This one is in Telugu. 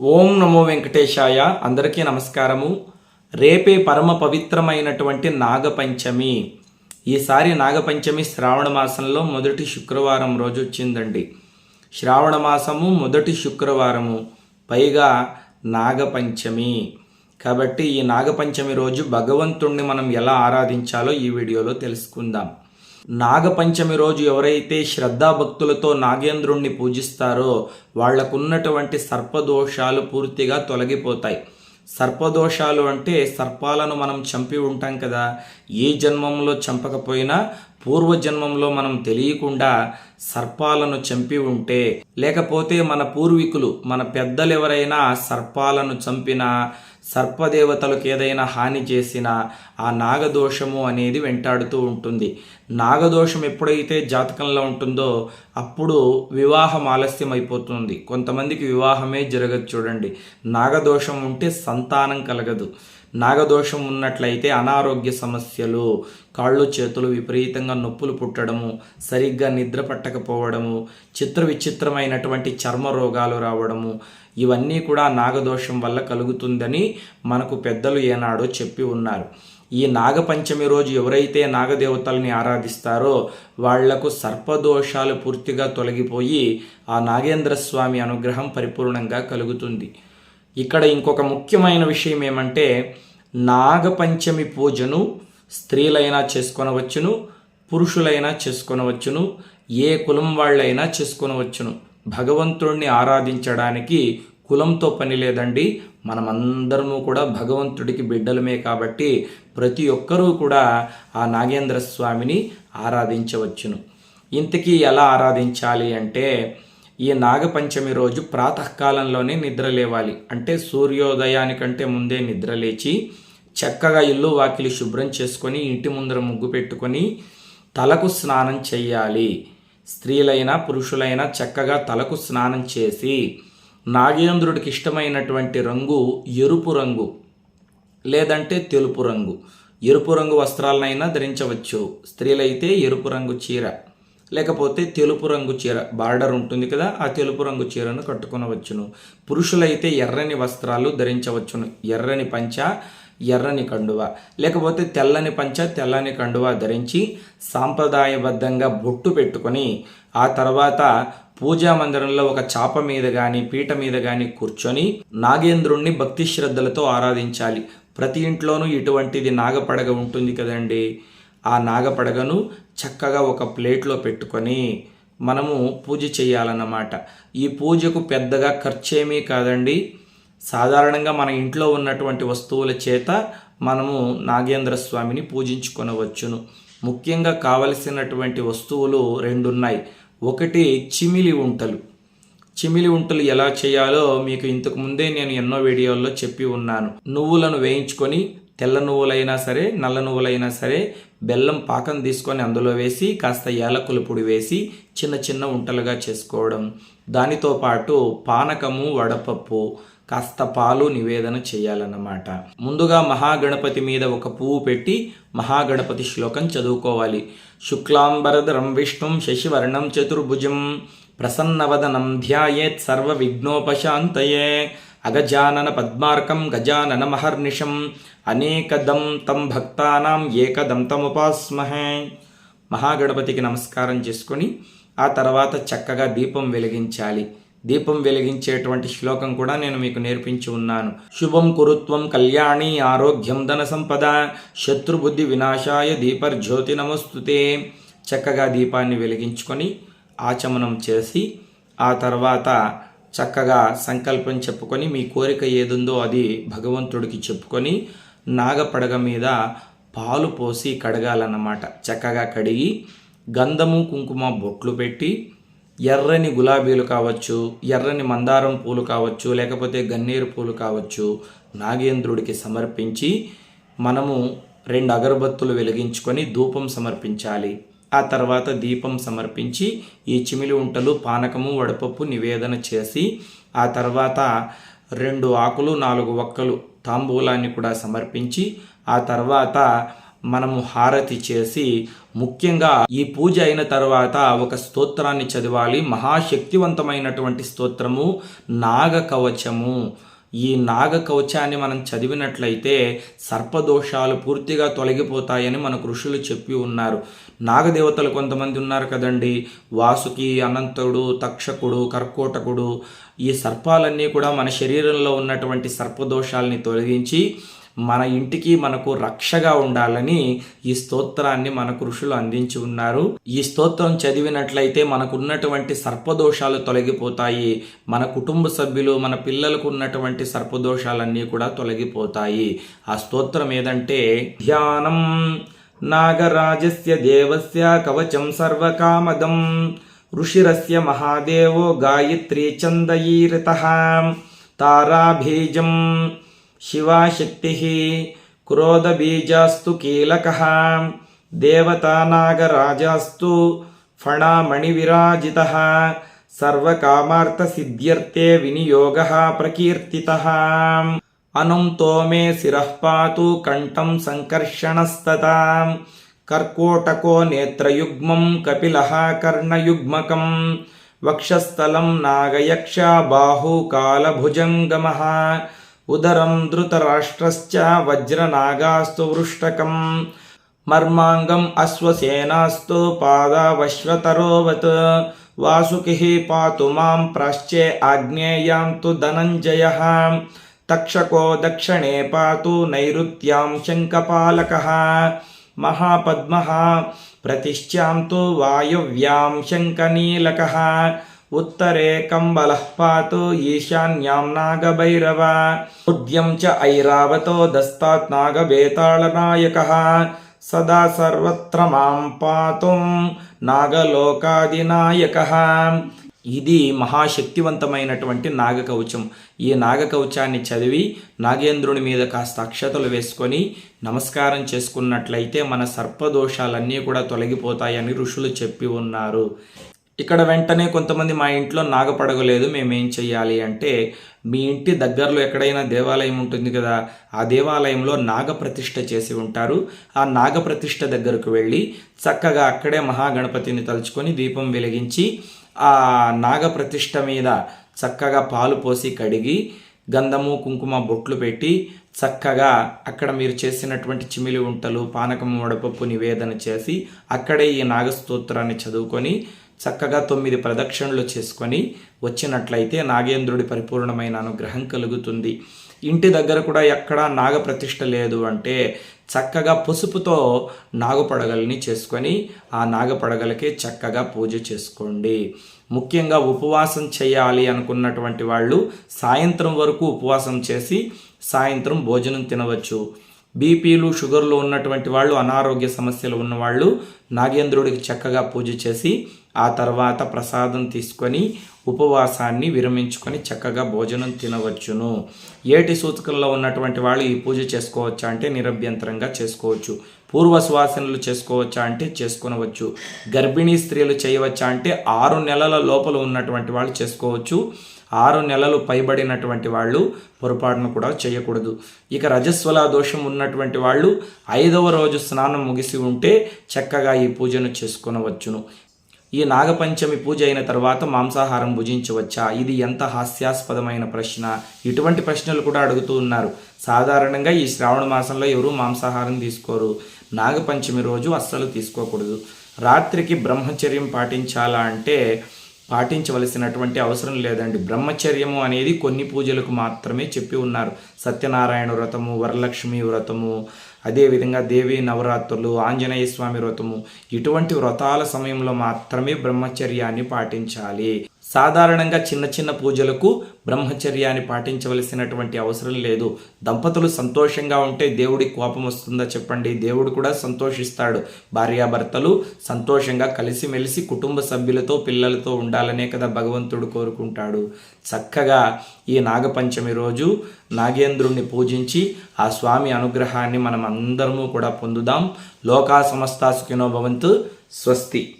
ఓం నమో వెంకటేశాయ. అందరికీ నమస్కారము. రేపే పరమ పవిత్రమైనటువంటి నాగపంచమి. ఈసారి నాగపంచమి శ్రావణ మాసంలో మొదటి శుక్రవారం రోజు వచ్చిందండి. శ్రావణ మాసము మొదటి శుక్రవారము. పైగా నాగపంచమి. కాబట్టి ఈ నాగపంచమి రోజు భగవంతుణ్ణి మనం ఎలా ఆరాధించాలో ఈ వీడియోలో తెలుసుకుందాం. నాగపంచమి రోజు ఎవరైతే శ్రద్ధాభక్తులతో నాగేంద్రుణ్ణి పూజిస్తారో వాళ్ళకున్నటువంటి సర్పదోషాలు పూర్తిగా తొలగిపోతాయి. సర్పదోషాలు అంటే సర్పాలను మనం చంపి ఉంటాం కదా. ఏ జన్మంలో చంపకపోయినా పూర్వజన్మంలో మనం తెలియకుండా సర్పాలను చంపి ఉంటే లేకపోతే మన పూర్వీకులు మన పెద్దలు ఎవరైనా సర్పాలను చంపినా సర్పదేవతలకు ఏదైనా హాని చేసినా ఆ నాగదోషము అనేది వెంటాడుతూ ఉంటుంది. నాగదోషం ఎప్పుడైతే జాతకంలో ఉంటుందో అప్పుడు వివాహం ఆలస్యం అయిపోతుంది కొంతమందికి వివాహమే జరగదు చూడండి. నాగదోషం ఉంటే సంతానం కలగదు. నాగదోషం ఉన్నట్లయితే అనారోగ్య సమస్యలు కాళ్ళు చేతులు విపరీతంగా నొప్పులు పుట్టడము సరిగ్గా నిద్ర పట్టకపోవడము చిత్ర విచిత్రమైనటువంటి చర్మ రోగాలు రావడము ఇవన్నీ కూడా నాగదోషం వల్ల కలుగుతుందని మనకు పెద్దలు ఏనాడో చెప్పి ఉన్నారు. ఈ నాగపంచమి రోజు ఎవరైతే నాగదేవతల్ని ఆరాధిస్తారో వాళ్ళకు సర్పదోషాలు పూర్తిగా తొలగిపోయి ఆ నాగేంద్ర స్వామి అనుగ్రహం పరిపూర్ణంగా కలుగుతుంది. ఇక్కడ ఇంకొక ముఖ్యమైన విషయం ఏమంటే నాగపంచమి పూజను స్త్రీలైనా చేసుకొనవచ్చును పురుషులైనా చేసుకొనవచ్చును ఏ కులం వాళ్ళైనా చేసుకొనవచ్చును. భగవంతుణ్ణి ఆరాధించడానికి కులంతో పని లేదండి. మనమందరము కూడా భగవంతుడికి బిడ్డలమే కాబట్టి ప్రతి ఒక్కరూ కూడా ఆ నాగేంద్ర స్వామిని ఆరాధించవచ్చును. ఇంతకీ ఎలా ఆరాధించాలి అంటే ఈ నాగపంచమి రోజు ప్రాతకాలంలోనే నిద్ర లేవాలి. అంటే సూర్యోదయానికంటే ముందే నిద్ర లేచి చక్కగా ఇల్లు వాకిలి శుభ్రం చేసుకొని ఇంటి ముందర ముగ్గు పెట్టుకొని తలకు స్నానం చేయాలి స్త్రీలైనా పురుషులైనా చక్కగా తలకు స్నానం చేసి నాగేంద్రుడికి ఇష్టమైనటువంటి రంగు ఎరుపు రంగు లేదంటే తెలుపు రంగు. ఎరుపు రంగు వస్త్రాలనైనా ధరించవచ్చు. స్త్రీలైతే ఎరుపు రంగు చీర లేకపోతే తెలుపు రంగు చీర. బార్డర్ ఉంటుంది కదా ఆ తెలుపు రంగు చీరను కట్టుకునవచ్చును. పురుషులైతే ఎర్రని వస్త్రాలు ధరించవచ్చును. ఎర్రని పంచ ఎర్రని కండువ. లేకపోతే తెల్లని పంచ తెల్లని కండువ ధరించి సాంప్రదాయబద్ధంగా బొట్టు పెట్టుకొని ఆ తర్వాత పూజా మందిరంలో ఒక చాప మీద కానీ పీట మీద కానీ కూర్చొని నాగేంద్రుణ్ణి భక్తి శ్రద్ధలతో ఆరాధించాలి. ప్రతి ఇంట్లోనూ ఇటువంటిది నాగపడగ ఉంటుంది కదండి. ఆ నాగపడగను చక్కగా ఒక ప్లేట్లో పెట్టుకొని మనము పూజ చేయాలన్నమాట. ఈ పూజకు పెద్దగా ఖర్చేమీ కాదండి. సాధారణంగా మన ఇంట్లో ఉన్నటువంటి వస్తువుల చేత మనము నాగేంద్ర స్వామిని పూజించుకొనవచ్చును. ముఖ్యంగా కావలసినటువంటి వస్తువులు రెండు ఉన్నాయి ఒకటి చిమిలి ఉంటలు. చిమిలి ఉంటలు ఎలా చేయాలో మీకు ఇంతకు ముందే నేను ఎన్నో వీడియోల్లో చెప్పి ఉన్నాను. నువ్వులను వేయించుకొని తెల్ల నువ్వులైనా సరే నల్ల నువ్వులైనా సరే బెల్లం పాకం తీసుకొని అందులో వేసి కాస్త యాలకుల పొడి వేసి చిన్న చిన్న ఉంటలుగా చేసుకోవడం. దానితో పాటు పానకము వడపప్పు కాస్త పాలు నివేదన చేయాలన్నమాట. ముందుగా మహాగణపతి మీద ఒక పువ్వు పెట్టి మహాగణపతి శ్లోకం చదువుకోవాలి. శుక్లాంబరధరం విష్ణుం శశివర్ణం చతుర్భుజం ప్రసన్నవదనం ధ్యాయేత్ సర్వ విఘ్నోపశాంతయే అగజానన పద్మార్కం గజానన మహర్నిషం అనేకదం తం భక్తానాం ఏకదం తముపాస్మహే. మహాగణపతికి నమస్కారం చేసుకొని ఆ తర్వాత చక్కగా దీపం వెలిగించాలి. దీపం వెలిగించేటువంటి శ్లోకం కూడా నేను మీకు నేర్పించి ఉన్నాను. శుభం కురుత్వం కళ్యాణి ఆరోగ్యం ధన సంపద శత్రుబుద్ధి వినాశాయ దీపర్జ్యోతి నమస్తుతే. చక్కగా దీపాన్ని వెలిగించుకొని ఆచమనం చేసి ఆ తర్వాత చక్కగా సంకల్పం చెప్పుకొని మీ కోరిక ఏదుందో అది భగవంతుడికి చెప్పుకొని నాగపడగ మీద పాలు పోసి కడగాలన్నమాట. చక్కగా కడిగి గంధము కుంకుమ బొట్లు పెట్టి ఎర్రని గులాబీలు కావచ్చు ఎర్రని మందారం పూలు కావచ్చు లేకపోతే గన్నేరు పూలు కావచ్చు నాగేంద్రుడికి సమర్పించి మనము రెండు అగరబత్తులు వెలిగించుకొని ధూపం సమర్పించాలి. ఆ తర్వాత దీపం సమర్పించి ఈ చిమిలి ఉంటలు పానకము వడపప్పు నివేదన చేసి ఆ తర్వాత రెండు ఆకులు నాలుగు ఒక్కలు తాంబూలాన్ని కూడా సమర్పించి ఆ తర్వాత మనము హారతి చేసి ముఖ్యంగా ఈ పూజ అయిన తర్వాత ఒక స్తోత్రాన్ని చదవాలి. మహాశక్తివంతమైనటువంటి స్తోత్రము నాగ కవచము ఈ నాగ కవచాన్ని మనం చదివినట్లయితే సర్పదోషాలు పూర్తిగా తొలగిపోతాయని మనకు ఋషులు చెప్పి ఉన్నారు. నాగదేవతలు కొంతమంది ఉన్నారు కదండి. వాసుకి అనంతుడు తక్షకుడు కర్కోటకుడు ఈ సర్పాలన్నీ కూడా మన శరీరంలో ఉన్నటువంటి సర్పదోషాలని తొలగించి మన ఇంటికి మనకు రక్షగా ఉండాలని ఈ స్తోత్రాన్ని మనకు ఋషులు అందించి ఉన్నారు. ఈ స్తోత్రం చదివినట్లయితే మనకున్నటువంటి సర్పదోషాలు తొలగిపోతాయి. మన కుటుంబ సభ్యులు మన పిల్లలకు ఉన్నటువంటి సర్పదోషాలన్నీ కూడా తొలగిపోతాయి. ఆ స్తోత్రం ఏదంటే ధ్యానం నాగరాజస్య దేవస్య కవచం సర్వకామదం ఋషిరస్య మహాదేవో గాయత్రీ చందయీరత తారాభీజం శివాశక్తి క్రోధబీజాస్తు కీలక దేవతానాగరాజాస్తు ఫణామణివిరాజిత సర్వకామార్థసిద్ధ్యర్థే వినియోగ ప్రకీర్తిత. అనుం తోమే శిరః పాతు కంఠం సంకర్షణస్తతా కర్కోటకో నేత్రయుగ్మం కపిల కర్ణయుగ్మకం వక్షస్థలం నాగయక్ష బాహుకాలభుజంగమः ఉదరం ధృతరాష్ట్రశ్చ వజ్రనాగాస్తు వృష్టకం మర్మాంగం అశ్వసేనాస్తు పాదావశ్వతరోవత్ వాసుకి పాతు మాం ప్రాశ్చే ఆగ్నేయాం తు ధనంజయ తక్షకో దక్షిణే పాతు నైరుత్యాం శంఖపాలక మహాపద్మ ప్రతిష్టాం తు వాయువ్యాం శంఖనీలక ఉత్తరే కంబలః పాతు ఈశాన్యాం నాగభైరవ ఉద్యం చ ఐరావతో దస్తాత్ నాగబేతాళనాయకः సదా సర్వత్ర మాం పాతుం నాగలోకాదినాయకः ఇది మహాశక్తివంతమైనటువంటి నాగకవచం ఈ నాగకవచాన్ని చదివి నాగేంద్రుని మీద కాస్త అక్షతలు వేసుకొని నమస్కారం చేసుకున్నట్లయితే మన సర్పదోషాలన్నీ కూడా తొలగిపోతాయని ఋషులు చెప్పి ఉన్నారు. ఇక్కడ వెంటనే కొంతమంది మా ఇంట్లో నాగపడగలేదు మేమేం చెయ్యాలి అంటే మీ ఇంటి దగ్గరలో ఎక్కడైనా దేవాలయం ఉంటుంది కదా ఆ దేవాలయంలో నాగప్రతిష్ఠ చేసి ఉంటారు. ఆ నాగప్రతిష్ఠ దగ్గరకు వెళ్ళి చక్కగా అక్కడే మహాగణపతిని తలుచుకొని దీపం వెలిగించి ఆ నాగప్రతిష్ఠ మీద చక్కగా పాలు పోసి కడిగి గంధము కుంకుమ బొట్లు పెట్టి చక్కగా అక్కడ మీరు చేసినటువంటి చిమిలి ఉంటలు పానకం వడపప్పు నివేదన చేసి అక్కడే ఈ నాగస్తోత్రాన్ని చదువుకొని చక్కగా తొమ్మిది ప్రదక్షిణలు చేసుకొని వచ్చినట్లయితే నాగేంద్రుడి పరిపూర్ణమైన అనుగ్రహం కలుగుతుంది. ఇంటి దగ్గర కూడా ఎక్కడా నాగప్రతిష్ఠ లేదు అంటే చక్కగా పసుపుతో నాగపడగల్ని చేసుకొని ఆ నాగపడగలకి చక్కగా పూజ చేసుకోండి. ముఖ్యంగా ఉపవాసం చేయాలి అనుకున్నటువంటి వాళ్ళు సాయంత్రం వరకు ఉపవాసం చేసి సాయంత్రం భోజనం తినవచ్చు. బీపీలు షుగర్లు ఉన్నటువంటి వాళ్ళు అనారోగ్య సమస్యలు ఉన్నవాళ్ళు నాగేంద్రుడికి చక్కగా పూజ చేసి ఆ తర్వాత ప్రసాదం తీసుకొని ఉపవాసాన్ని విరమించుకొని చక్కగా భోజనం తినవచ్చును. ఏటి సూచకల్లో ఉన్నటువంటి వాళ్ళు ఈ పూజ చేసుకోవచ్చా అంటే నిరభ్యంతరంగా చేసుకోవచ్చు. పూర్వ సువాసనలు చేసుకోవచ్చా అంటే చేసుకునవచ్చు. గర్భిణీ స్త్రీలు చేయవచ్చా అంటే ఆరు నెలల లోపల ఉన్నటువంటి వాళ్ళు చేసుకోవచ్చు. ఆరు నెలలు పైబడినటువంటి వాళ్ళు పొరపాటును కూడా చేయకూడదు. ఇక రజస్వల దోషం ఉన్నటువంటి వాళ్ళు ఐదవ రోజు స్నానం ముగిసి ఉంటే చక్కగా ఈ పూజను చేసుకునవచ్చును. ఈ నాగపంచమి పూజ అయిన తర్వాత మాంసాహారం భుజించవచ్చా? ఇది ఎంత హాస్యాస్పదమైన ప్రశ్న? ఇటువంటి ప్రశ్నలు కూడా అడుగుతూ ఉన్నారు. సాధారణంగా ఈ శ్రావణ మాసంలో ఎవరు మాంసాహారం తీసుకోరు. నాగపంచమి రోజు అస్సలు తీసుకోకూడదు. రాత్రికి బ్రహ్మచర్యం పాటించాలా అంటే పాటించవలసినటువంటి అవసరం లేదండి. బ్రహ్మచర్యము అనేది కొన్ని పూజలకు మాత్రమే చెప్పి ఉన్నారు. సత్యనారాయణ వ్రతము వరలక్ష్మి వ్రతము అదేవిధంగా దేవి నవరాత్రులు ఆంజనేయ స్వామి వ్రతము. ఇటువంటి వ్రతాల సమయంలో మాత్రమే బ్రహ్మచర్యాన్ని పాటించాలి. సాధారణంగా చిన్న చిన్న పూజలకు బ్రహ్మచర్యాన్ని పాటించవలసినటువంటి అవసరం లేదు. దంపతులు సంతోషంగా ఉంటే దేవుడి కోపం వస్తుందా చెప్పండి. దేవుడు కూడా సంతోషిస్తాడు. భార్యాభర్తలు సంతోషంగా కలిసిమెలిసి కుటుంబ సభ్యులతో పిల్లలతో ఉండాలనే కదా భగవంతుడు కోరుకుంటాడు. చక్కగా ఈ నాగపంచమి రోజు నాగేంద్రుణ్ణి పూజించి ఆ స్వామి అనుగ్రహాన్ని మనం అందరము కూడా పొందుదాం. లోకా సమస్తా సుఖినో భవంతు. స్వస్తి.